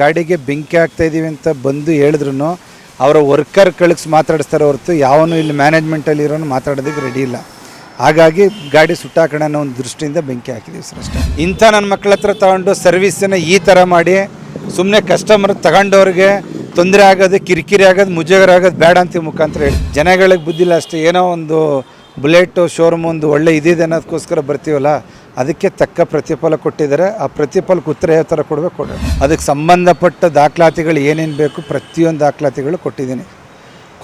ಗಾಡಿಗೆ ಬೆಂಕಿ ಹಾಕ್ತಾ ಇದೀವಿ ಅಂತ ಬಂದು ಹೇಳಿದ್ರು ಅವರ ವರ್ಕರ್ ಕಳಿಸ್ ಮಾತಾಡಿಸ್ತಾರೆ ಹೊರತು ಯಾವನು ಇಲ್ಲಿ ಮ್ಯಾನೇಜ್ಮೆಂಟಲ್ಲಿ ಇರೋನು ಮಾತಾಡೋದಕ್ಕೆ ರೆಡಿ ಇಲ್ಲ. ಹಾಗಾಗಿ ಗಾಡಿ ಸುಟ್ಟಾಕೋಣ ಅನ್ನೋ ಒಂದು ದೃಷ್ಟಿಯಿಂದ ಬೆಂಕಿ ಹಾಕಿದ್ದೀವಿ ಸರ್ ಅಷ್ಟೇ. ಇಂಥ ನನ್ನ ಮಕ್ಕಳ ಹತ್ರ ತಗೊಂಡು ಸರ್ವಿಸನ್ನು ಈ ಥರ ಮಾಡಿ ಸುಮ್ಮನೆ ಕಸ್ಟಮರ್ ತಗೊಂಡವ್ರಿಗೆ ತೊಂದರೆ ಆಗೋದು, ಕಿರಿಕಿರಿ ಆಗೋದು, ಮುಜುಗರ ಆಗೋದು ಬೇಡ ಅಂತ ಮುಖಾಂತರ ಹೇಳಿ. ಜನಗಳಿಗೆ ಬುದ್ಧಿಲ್ಲ ಅಷ್ಟೇ, ಏನೋ ಒಂದು ಬುಲೆಟ್ ಶೋರೂಮ್ ಒಂದು ಒಳ್ಳೆ ಇದಿದೆ ಅನ್ನೋದಕ್ಕೋಸ್ಕರ ಬರ್ತೀವಲ್ಲ ಅದಕ್ಕೆ ತಕ್ಕ ಪ್ರತಿಫಲ ಕೊಟ್ಟಿದ್ದಾರೆ. ಆ ಪ್ರತಿಫಲಕ್ಕೆ ಉತ್ತರ ಯಾವ ಥರ ಕೊಡಬೇಕು ಅದಕ್ಕೆ ಸಂಬಂಧಪಟ್ಟ ದಾಖಲಾತಿಗಳು ಏನೇನು ಬೇಕು ಪ್ರತಿಯೊಂದು ದಾಖಲಾತಿಗಳು ಕೊಟ್ಟಿದ್ದೀನಿ.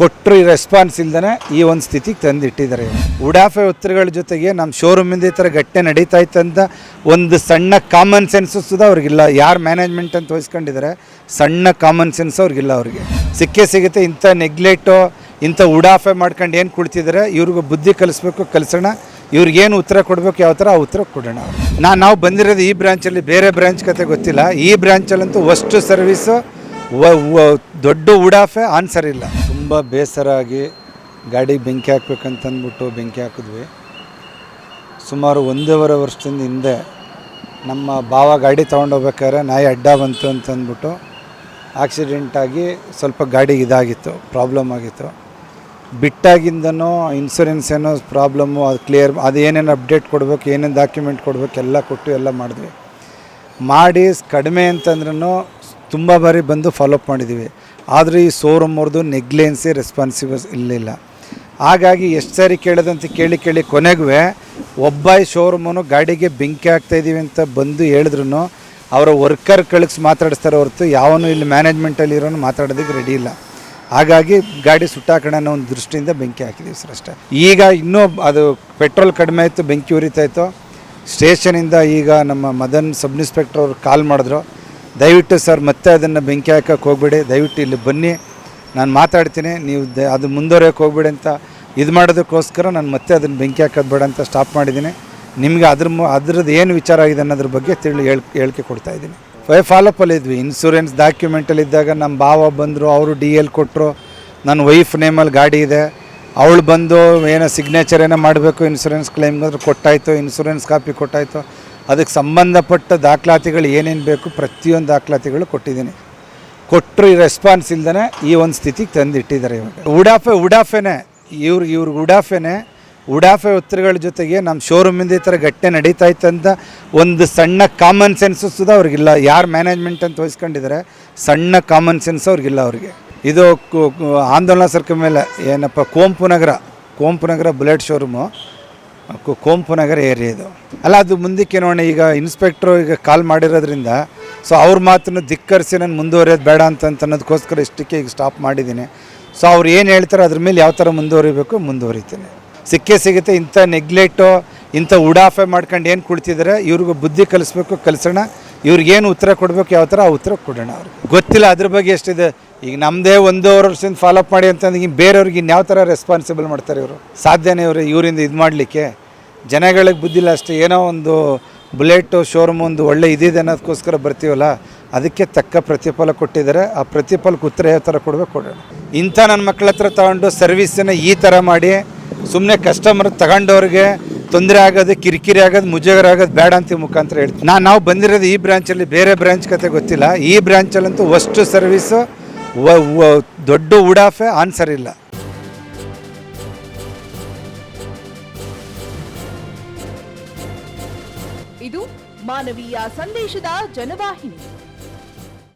ಕೊಟ್ಟರು ಈ ರೆಸ್ಪಾನ್ಸ್ ಇಲ್ದೇ ಈ ಒಂದು ಸ್ಥಿತಿಗೆ ತಂದಿಟ್ಟಿದ್ದಾರೆ. ಉಡಾಫೆ ಉತ್ತರಗಳ ಜೊತೆಗೆ ನಮ್ಮ ಶೋರೂಮಿಂದ ಈ ಥರ ಘಟನೆ ನಡೀತಾ ಇತ್ತಂತ ಒಂದು ಸಣ್ಣ ಕಾಮನ್ ಸೆನ್ಸು ಸುದ ಅವ್ರಿಗಿಲ್ಲ. ಯಾರು ಮ್ಯಾನೇಜ್ಮೆಂಟ್ ಅಂತ ವಹಿಸ್ಕೊಂಡಿದ್ದಾರೆ, ಸಣ್ಣ ಕಾಮನ್ ಸೆನ್ಸ್ ಅವ್ರಿಗಿಲ್ಲ ಅವ್ರಿಗೆ. ಸಿಕ್ಕೇ ಸಿಗುತ್ತೆ ಇಂಥ ನೆಗ್ಲೆಕ್ಟು ಇಂಥ ಉಡಾಫೆ ಮಾಡ್ಕೊಂಡು ಏನು ಕುಳಿತಿದ್ದಾರೆ, ಇವ್ರಿಗೂ ಬುದ್ಧಿ ಕಲಿಸ್ಬೇಕು, ಕಲಿಸೋಣ. ಇವ್ರಿಗೇನು ಉತ್ತರ ಕೊಡಬೇಕು, ಯಾವ ಥರ ಆ ಉತ್ತರ ಕೊಡೋಣ. ನಾನು ನಾವು ಬಂದಿರೋದು ಈ ಬ್ರ್ಯಾಂಚಲ್ಲಿ ಬೇರೆ ಬ್ರ್ಯಾಂಚ್ ಕತೆ ಗೊತ್ತಿಲ್ಲ. ಈ ಬ್ರ್ಯಾಂಚಲ್ಲಂತೂ ಅಷ್ಟು ಸರ್ವಿಸು ದೊಡ್ಡ ಉಡಾಫೆ ಆನ್ಸರ್ ಇಲ್ಲ. ತುಂಬ ಬೇಸರ ಆಗಿ ಗಾಡಿಗೆ ಬೆಂಕಿ ಹಾಕ್ಬೇಕಂತಂದ್ಬಿಟ್ಟು ಬೆಂಕಿ ಹಾಕಿದ್ವಿ. ಸುಮಾರು ಒಂದೂವರೆ ವರ್ಷದಿಂದ ಹಿಂದೆ ನಮ್ಮ ಭಾವ ಗಾಡಿ ತೊಗೊಂಡೋಗ್ಬೇಕಾದ್ರೆ ನಾಯಿ ಅಡ್ಡ ಬಂತು ಅಂತಂದ್ಬಿಟ್ಟು ಆಕ್ಸಿಡೆಂಟಾಗಿ ಸ್ವಲ್ಪ ಗಾಡಿಗೆ ಇದಾಗಿತ್ತು ಪ್ರಾಬ್ಲಮ್ ಆಗಿತ್ತು. ಬಿಟ್ಟಾಗಿಂದನೂ ಇನ್ಸೂರೆನ್ಸ್ ಏನೋ ಪ್ರಾಬ್ಲಮ್ಮು ಅದು ಕ್ಲಿಯರ್ ಅದು ಏನೇನು ಅಪ್ಡೇಟ್ ಕೊಡಬೇಕು, ಏನೇನು ಡಾಕ್ಯುಮೆಂಟ್ ಕೊಡಬೇಕು, ಎಲ್ಲ ಕೊಟ್ಟು ಎಲ್ಲ ಮಾಡಿದ್ವಿ. ಮಾಡಿ ಕಡಿಮೆ ಅಂತಂದ್ರೂ ತುಂಬ ಬಾರಿ ಬಂದು ಫಾಲೋಅಪ್ ಮಾಡಿದ್ದೀವಿ ಆದರೆ ಈ ಶೋರೂಮ್ ಅವ್ರದ್ದು ನೆಗ್ಲೆನ್ಸಿ ರೆಸ್ಪಾನ್ಸಿಬಲ್ ಇರಲಿಲ್ಲ. ಹಾಗಾಗಿ ಎಷ್ಟು ಸಾರಿ ಕೇಳೋದಂತ ಕೇಳಿ ಕೇಳಿ ಕೊನೆಗೂ ಒಬ್ಬ ಶೋರೂಮನು ಗಾಡಿಗೆ ಬೆಂಕಿ ಹಾಕ್ತಾಯಿದ್ದೀವಿ ಅಂತ ಬಂದು ಹೇಳಿದ್ರು ಅವರ ವರ್ಕರ್ ಕಳಿಸಿ ಮಾತಾಡಿಸ್ತಾರೆ ಹೊರತು ಯಾವನು ಇಲ್ಲಿ ಮ್ಯಾನೇಜ್ಮೆಂಟಲ್ಲಿರೋನು ಮಾತಾಡೋದಕ್ಕೆ ರೆಡಿ ಇಲ್ಲ. ಹಾಗಾಗಿ ಗಾಡಿ ಸುಟ್ಟಾಕೋಣ ಅನ್ನೋ ಒಂದು ದೃಷ್ಟಿಯಿಂದ ಬೆಂಕಿ ಹಾಕಿದ್ದೀವಿ ಸರ್ ಅಷ್ಟೇ. ಈಗ ಇನ್ನೂ ಅದು ಪೆಟ್ರೋಲ್ ಕಡಿಮೆ ಆಯಿತು, ಬೆಂಕಿ ಉರಿತಾಯಿತ್ತು ಸ್ಟೇಷನಿಂದ ಈಗ ನಮ್ಮ ಮದನ್ ಸಬ್ ಇನ್ಸ್ಪೆಕ್ಟರ್ ಅವರು ಕಾಲ್ ಮಾಡಿದ್ರು. ದಯವಿಟ್ಟು ಸರ್ ಮತ್ತೆ ಅದನ್ನು ಬೆಂಕಿ ಹಾಕೋಕೆ ಹೋಗ್ಬೇಡಿ. ದಯವಿಟ್ಟು ಇಲ್ಲಿ ಬನ್ನಿ. ನಾನು ಮಾತಾಡ್ತೀನಿ. ನೀವು ದ ಅದು ಮುಂದುವರಿಯೋಕೆ ಹೋಗ್ಬೇಡಿ ಅಂತ. ಇದು ಮಾಡೋದಕ್ಕೋಸ್ಕರ ನಾನು ಮತ್ತೆ ಅದನ್ನು ಬೆಂಕಿ ಹಾಕೋದು ಬೇಡ ಅಂತ ಸ್ಟಾಪ್ ಮಾಡಿದ್ದೀನಿ. ನಿಮಗೆ ಅದ್ರ ಮು ಅದ್ರದ್ದು ಏನು ವಿಚಾರ ಆಗಿದೆ ಅನ್ನೋದ್ರ ಬಗ್ಗೆ ತಿಳಿ ಹೇಳ್ ಹೇಳಿಕೆ ಕೊಡ್ತಾ ಇದ್ದೀನಿ. ಫೈ ಫಾಲೋಪಲ್ಲಿ ಇದ್ವಿ. ಇನ್ಸೂರೆನ್ಸ್ ಡಾಕ್ಯುಮೆಂಟಲ್ಲಿ ಇದ್ದಾಗ ನಮ್ಮ ಭಾವ ಬಂದರು, ಅವರು ಡಿ ಎಲ್ ಕೊಟ್ಟರು ನನ್ನ ವೈಫ್ ನೇಮಲ್ಲಿ ಗಾಡಿ ಇದೆ. ಅವಳು ಬಂದು ಏನೋ ಸಿಗ್ನೇಚರ್ ಏನೋ ಮಾಡಬೇಕು ಇನ್ಸೂರೆನ್ಸ್ ಕ್ಲೈಮ್ ಅಂದ್ರೆ ಕೊಟ್ಟಾಯಿತು ಇನ್ಸೂರೆನ್ಸ್ ಕಾಪಿ ಕೊಟ್ಟಾಯಿತು. ಅದಕ್ಕೆ ಸಂಬಂಧಪಟ್ಟ ದಾಖಲಾತಿಗಳು ಏನೇನು ಬೇಕು ಪ್ರತಿಯೊಂದು ದಾಖಲಾತಿಗಳು ಕೊಟ್ಟಿದ್ದೀನಿ. ಕೊಟ್ಟರು ರೆಸ್ಪಾನ್ಸ್ ಇಲ್ದೇ ಈ ಒಂದು ಸ್ಥಿತಿಗೆ ತಂದಿಟ್ಟಿದ್ದಾರೆ ಇವಾಗ. ಉಡಾಫೆ, ಉಡಾಫೆನೇ ಇವ್ರಿಗೆ ಇವ್ರಿಗೆ ಉಡಾಫೆನೇ ಉಡಾಫೆ ಉತ್ತರಗಳ ಜೊತೆಗೆ ನಮ್ಮ ಶೋರೂಮಿಂದ ಈ ಥರ ಘಟನೆ ನಡೀತಾ ಇತ್ತಂತ ಒಂದು ಸಣ್ಣ ಕಾಮನ್ ಸೆನ್ಸು ಸುದ ಅವ್ರಿಗಿಲ್ಲ. ಯಾರು ಮ್ಯಾನೇಜ್ಮೆಂಟ್ ಅಂತ ವಹಿಸ್ಕೊಂಡಿದ್ದಾರೆ ಸಣ್ಣ ಕಾಮನ್ ಸೆನ್ಸ್ ಅವ್ರಿಗಿಲ್ಲ ಅವ್ರಿಗೆ. ಇದು ಆಂದೋಲನ ಸರ್ಕ ಮೇಲೆ ಏನಪ್ಪ, ಕೋಂಪು ನಗರ ಕೋಂಪು ನಗರ ಬುಲೆಟ್ ಶೋರೂಮು ಕೋಂಪು ನಗರ ಏರಿಯಾ ಇದು. ಅಲ್ಲ, ಅದು ಮುಂದಕ್ಕೆ ನೋಡೋಣ, ಈಗ ಇನ್ಸ್ಪೆಕ್ಟ್ರು ಈಗ ಕಾಲ್ ಮಾಡಿರೋದ್ರಿಂದ ಸೊ ಅವ್ರ ಮಾತನ್ನು ಧಿಕ್ಕರಿಸಿ ನಾನು ಮುಂದುವರಿಯೋದು ಬೇಡ ಅಂತ ಅನ್ನೋದಕ್ಕೋಸ್ಕರ ಇಷ್ಟಕ್ಕೆ ಈಗ ಸ್ಟಾಪ್ ಮಾಡಿದ್ದೀನಿ. ಸೊ ಅವ್ರು ಏನು ಹೇಳ್ತಾರೋ ಅದ್ರ ಮೇಲೆ ಯಾವ ಥರ ಮುಂದುವರಿಬೇಕು, ಮುಂದುವರಿತೀನಿ. ಸಿಕ್ಕೇ ಸಿಗುತ್ತೆ. ಇಂಥ ನೆಗ್ಲೆಕ್ಟು ಇಂಥ ಉಡಾಫೆ ಮಾಡ್ಕೊಂಡು ಏನು ಕುಳಿತಿದ್ದಾರೆ ಇವ್ರಿಗೂ ಬುದ್ಧಿ ಕಲಿಸ್ಬೇಕು, ಕಲಿಸೋಣ. ಇವ್ರಿಗೇನು ಉತ್ತರ ಕೊಡಬೇಕು, ಯಾವ ಥರ ಆ ಉತ್ತರ ಕೊಡೋಣ ಅವ್ರಿಗೆ. ಗೊತ್ತಿಲ್ಲ ಅದ್ರ ಬಗ್ಗೆ ಎಷ್ಟಿದೆ. ಈಗ ನಮ್ಮದೇ ಒಂದೂವರೆ ವರ್ಷದಿಂದ ಫಾಲೋಅಪ್ ಮಾಡಿ ಅಂತಂದ್ರೆ ಈಗ ಬೇರೆಯವ್ರಿಗೆ ಇನ್ಯಾವ ಥರ ರೆಸ್ಪಾನ್ಸಿಬಲ್ ಮಾಡ್ತಾರೆ ಇವರು? ಸಾಧ್ಯನೇ ಇವರು ಇವರಿಂದ ಇದು ಮಾಡಲಿಕ್ಕೆ. ಜನಗಳಿಗೆ ಬುದ್ಧಿಲ್ಲ ಅಷ್ಟೇ. ಏನೋ ಒಂದು ಬುಲೆಟು, ಶೋರೂಮ್ ಒಂದು ಒಳ್ಳೆ ಇದಿದೆ ಅನ್ನೋದಕ್ಕೋಸ್ಕರ ಬರ್ತೀವಲ್ಲ, ಅದಕ್ಕೆ ತಕ್ಕ ಪ್ರತಿಫಲ ಕೊಟ್ಟಿದ್ದಾರೆ. ಆ ಪ್ರತಿಫಲಕ್ಕೆ ಉತ್ತರ ಯಾವ ಥರ ಕೊಡಬೇಕು, ಕೊಡೋಣ. ಇಂಥ ನನ್ನ ಮಕ್ಕಳ ಹತ್ರ ತಗೊಂಡು ಸರ್ವಿಸನ್ನು ಈ ಥರ ಮಾಡಿ ಸುಮ್ಮನೆ ಕಸ್ಟಮರ್ ತಗೊಂಡವ್ರಿಗೆ ತೊಂದರೆ ಆಗೋದು, ಕಿರಿಕಿರಿ ಆಗೋದು, ಮುಜುಗರ ಆಗೋದು ಬೇಡ ಅಂತ ಮುಖಾಂತರ ಹೇಳ್ತೀನಿ. ನಾನು ನಾವು ಬಂದಿರೋದು ಈ ಬ್ರಾಂಚಲ್ಲಿ ಬೇರೆ ಬ್ರ್ಯಾಂಚ್ ಕತೆ ಗೊತ್ತಿಲ್ಲ. ಈ ಬ್ರ್ಯಾಂಚಲ್ಲಂತೂ ವಸ್ಟು ಸರ್ವಿಸು ದೊಡ್ಡ ಉಡಾಫೆ ಆನ್ಸರ್ ಇಲ್ಲ. ಇದು ಮಾನವೀಯ ಸಂದೇಶದ ಜನವಾಹಿನಿ.